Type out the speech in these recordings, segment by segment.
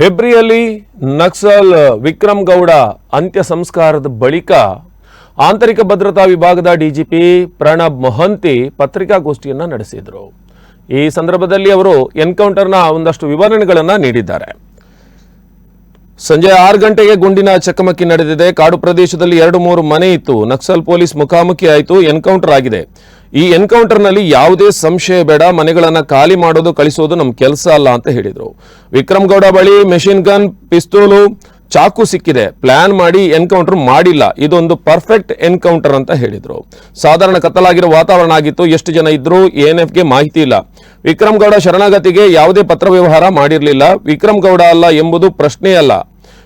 ಹೆಬ್ರಿಯಲ್ಲಿ ನಕ್ಸಲ್ ವಿಕ್ರಮ್ ಗೌಡ ಅಂತ್ಯ ಸಂಸ್ಕಾರದ ಬಳಿಕ ಆಂತರಿಕ ಭದ್ರತಾ ವಿಭಾಗದ ಡಿಜಿಪಿ ಪ್ರಣಬ್ ಮೊಹಂತಿ ಪತ್ರಿಕಾಗೋಷ್ಠಿಯನ್ನು ನಡೆಸಿದರು. ಈ ಸಂದರ್ಭದಲ್ಲಿ ಅವರು ಎನ್ಕೌಂಟರ್ನ ಒಂದಷ್ಟು ವಿವರಣೆಗಳನ್ನು ನೀಡಿದ್ದಾರೆ. ಸಂಜೆ ಆರು ಗಂಟೆಗೆ ಗುಂಡಿನ ಚಕಮಕಿ ನಡೆದಿದೆ. ಕಾಡು ಪ್ರದೇಶದಲ್ಲಿ ಎರಡು ಮೂರು ಮನೆ ಇತ್ತು. ನಕ್ಸಲ್ ಪೊಲೀಸ್ ಮುಖಾಮುಖಿ ಆಯಿತು ಎನ್ಕೌಂಟರ್ ಆಗಿದೆ. ಈ ಎನ್ಕೌಂಟರ್ನಲ್ಲಿ ಯಾವುದೇ ಸಂಶಯ ಬೇಡ, ಮನೆಗಳನ್ನು ಖಾಲಿ ಮಾಡೋದು ಕಳಿಸೋದು ನಮ್ಮ ಕೆಲಸ ಅಲ್ಲ ಅಂತ ಹೇಳಿದರು. ವಿಕ್ರಮ್ ಗೌಡ ಬಳಿ ಮೆಷಿನ್ ಗನ್, ಪಿಸ್ತೂಲು, ಚಾಕು ಸಿಕ್ಕಿದೆ. ಪ್ಲಾನ್ ಮಾಡಿ ಎನ್ಕೌಂಟರ್ ಮಾಡಿಲ್ಲ. ಇದೊಂದು ಪರ್ಫೆಕ್ಟ್ ಎನ್ಕೌಂಟರ್ ಅಂತ ಹೇಳಿದರು. ಸಾಧಾರಣ ಕತ್ತಲಾಗಿರೋ ವಾತಾವರಣ ಆಗಿತ್ತು. ಎಷ್ಟು ಜನ ಇದ್ರು ಎಎನ್ಎಫ್ಗೆ ಮಾಹಿತಿ ಇಲ್ಲ. ವಿಕ್ರಮ್ ಗೌಡ ಶರಣಾಗತಿಗೆ ಯಾವುದೇ ಪತ್ರ ವ್ಯವಹಾರ ಮಾಡಿರಲಿಲ್ಲ. ವಿಕ್ರಮ್ ಗೌಡ ಅಲ್ಲ ಎಂಬುದು ಪ್ರಶ್ನೆ ಅಲ್ಲ.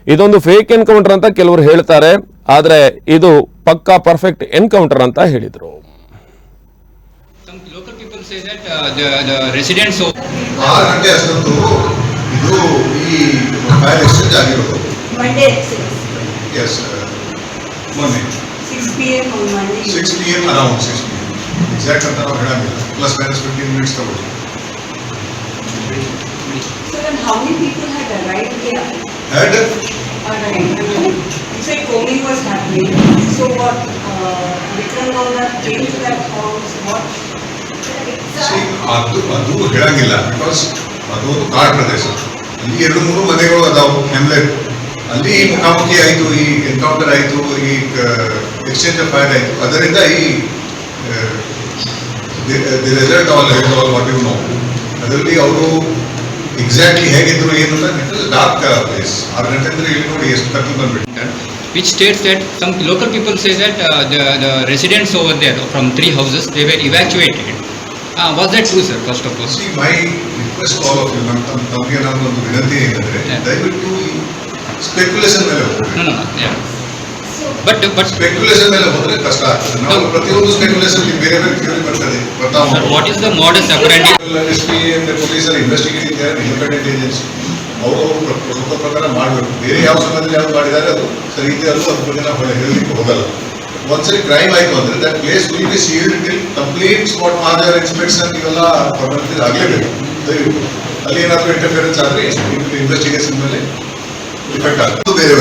ಇದೊಂದು ಫೇಕ್ ಎನ್ಕೌಂಟರ್ ಅಂತ ಕೆಲವರು ಹೇಳ್ತಾರೆ. ಆದರೆ ಇದು ಪಕ್ಕಾ ಪರ್ಫೆಕ್ಟ್ ಎನ್ಕೌಂಟರ್ ಅಂತ ಹೇಳಿದ್ರು. Some local people say that uh, the, the residents of ಆರು ಗಂಟೆ ಅಷ್ಟೊತ್ತು ಇದು ಈ ಫೈಲ್ ಎಕ್ಸ್ಚೇಂಜ್ ಆಗಿರೋದು Monday at six, ಎಸ್ ಮೊನ್ನೆ six P M on Monday. Six P M around six P M exact ಅಂತ ನಾವು ಹೇಳಂಗಿಲ್ಲ ಪ್ಲಸ್ ಮೈನಸ್ ಫಿಫ್ಟೀನ್ ಮಿನಿಟ್ಸ್ ತಗೊಳ್ಳಿ So then how many people had arrived there? Had Arrived, I mean, you said combing was happening, so what, uh, Vikram Gowda came to that house, what? ಅದು ಅದು ಹೇಳಂಗಿಲ್ಲ because ಅದು ಒಂದು ಕಾಡು ಪ್ರದೇಶ. ಅಲ್ಲಿ ಎರಡು ಮೂರು ಮನೆಗಳು ಅದಾವು ಹೆಮ್ಲೆಟ್ ಅಲ್ಲಿ ಮುಖಾಮುಖಿ ಆಯಿತು ಈ ಎನ್ಕೌಂಟರ್ ಆಯಿತು ಈ ಎಕ್ಸ್ಚೇಂಜ್ ಆಫ್ ಫೈರ್ ಆಯಿತು. ಅದರಿಂದ ಈ the result all all what you know ಅದರಲ್ಲಿ ಅವರು ಎಕ್ಸಾಕ್ಟ್ಲಿ ಹೇಗಿದ್ರು ಏನು ಡಾರ್ಕ್ ಪ್ಲೇಸ್ ಆರು ಗಂಟೆ ಅಂದ್ರೆ ಇಲ್ಲಿ ನೋಡಿ ಎಷ್ಟು ಕತ್ಲು ಬಂದ್ಬಿಟ್ಟು. Which states that some local people say that uh, the, the residents over there from three houses they were evacuated. Uh, was that sir first of see my request all of you ನಮ್ಮ ತಮ್ಮ ತಮಗೆ ನಾನು ಒಂದು ವಿನಂತಿ ಏನಂದ್ರೆ. ದಯವಿಟ್ಟು speculation ಮೇಲೆ no, but but speculation ಮೇಲೆ ಹೋದ್ರೆ ಕಷ್ಟ ಆಗ್ತದೆ. ನಾವು. ಪ್ರತಿಯೊಂದು ಸ್ಪೆಕ್ಯುಲೇಷನ್ ಬೇರೆ ಬೇರೆ ಥಿಯರಿ ಬರ್ತದೆ. ಬರ್ತಾ what is the modus operandi? S P and police investigating independent agency ಅವರು ಪ್ರಕಾರ ಮಾಡಬೇಕು. ಬೇರೆ ಯಾವ ಸಮಯದಲ್ಲಿ ಯಾವ್ದು ಮಾಡಿದ್ದಾರೆ ಅದು ಸರಿ ಇದೆ ಅದು ಅದ್ರ ಬಗ್ಗೆ ನಾವು ಹೇಳಲಿಕ್ಕೆ ಹೋಗಲ್ಲ. ಒಂದ್ಸರಿ ಕ್ರೈಮ್ ಆಯ್ತು ಅಂದ್ರೆ that place will be sealed till complete spot Madar inspection ಇವೆಲ್ಲ ಫಾರ್ಮಾಲಿಟೀಸ್ ಆಗಲೇಬೇಕು ದಯವಿಟ್ಟು ಅಲ್ಲಿ ಏನಾದರೂ ಇಂಟರ್ಫಿಯರೆನ್ಸ್ ಆದರೆ ಇನ್ವೆಸ್ಟಿಗೇಷನ್ ಮೇಲೆ ಇಫೆಕ್ಟ್ ಆಗ್ತದೆ ಬೇರೆ